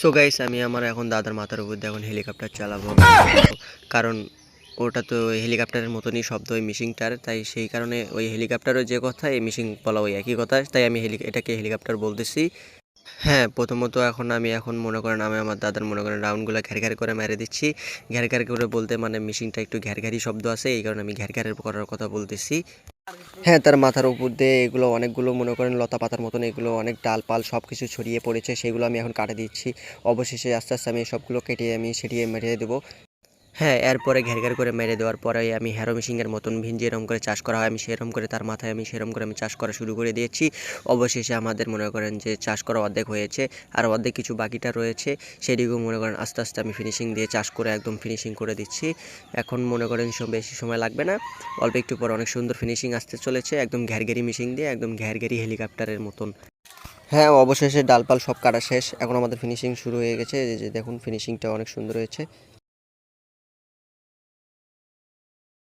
So guys আমি আমার এখন দাদার মাথার উপর দিয়ে এখন হেলিকপ্টার চালাবো। কারণ ওটা তো হেলিকপ্টারের মতনই শব্দ, ওই মিশিংটার তাই সেই কারণে ওই হেলিকপ্টারও যে কথা, এই মিশিং বলা ওই একই কথা। তাই আমি হেলি এটাকে হেলিকপ্টার বলতেছি। হ্যাঁ প্রথমত এখন আমি এখন মনে করেন আমি আমার দাদার মনে করেন রাউন্ডগুলো ঘ্যার করে মেরে দিচ্ছি। ঘ্যার করে বলতে মানে মিশিংটা একটু ঘ্যার শব্দ আছে, এই কারণে আমি ঘ্যার করার কথা বলতেছি। হ্যাঁ তার মাথার উপর দিয়ে এগুলো অনেকগুলো, মনে করেন, লতা পাতার মতন এগুলো অনেক ডালপাল সব কিছু ছড়িয়ে পড়েছে, সেগুলো আমি এখন কাটে দিচ্ছি। অবশেষে আস্তে আস্তে আমি সবগুলো কেটে আমি সেটিয়ে মেরে দেবো। হ্যাঁ এরপরে ঘের ঘের করে মেরে দেওয়ার পরে আমি হ্যারো মেশিনের মতন ভিন যেরকম করে চাষ করা হয়। আমি সেরকম করে তার মাথায় আমি সেরকম করে আমি চাষ করা শুরু করে দিয়েছি। অবশেষে আমাদের মনে করেন যে চাষ করা অর্ধেক হয়েছে আর অর্ধেক কিছু বাকিটা রয়েছে। সেদিকেও মনে করেন আস্তে আস্তে আমি ফিনিশিং দিয়ে চাষ করে একদম ফিনিশিং করে দিচ্ছি। এখন মনে করেন সব বেশি সময় লাগবে না। অল্প একটু পর অনেক সুন্দর ফিনিশিং আসতে চলেছে। একদম ঘ্যারঘেরি মেশিন দিয়ে একদম ঘ্যারঘেরি হেলিকপ্টারের মতন। হ্যাঁ অবশেষে ডালপাল সব কাটা শেষ। এখন আমাদের ফিনিশিং শুরু হয়ে গেছে। যে দেখুন ফিনিশিংটা অনেক সুন্দর হয়েছে।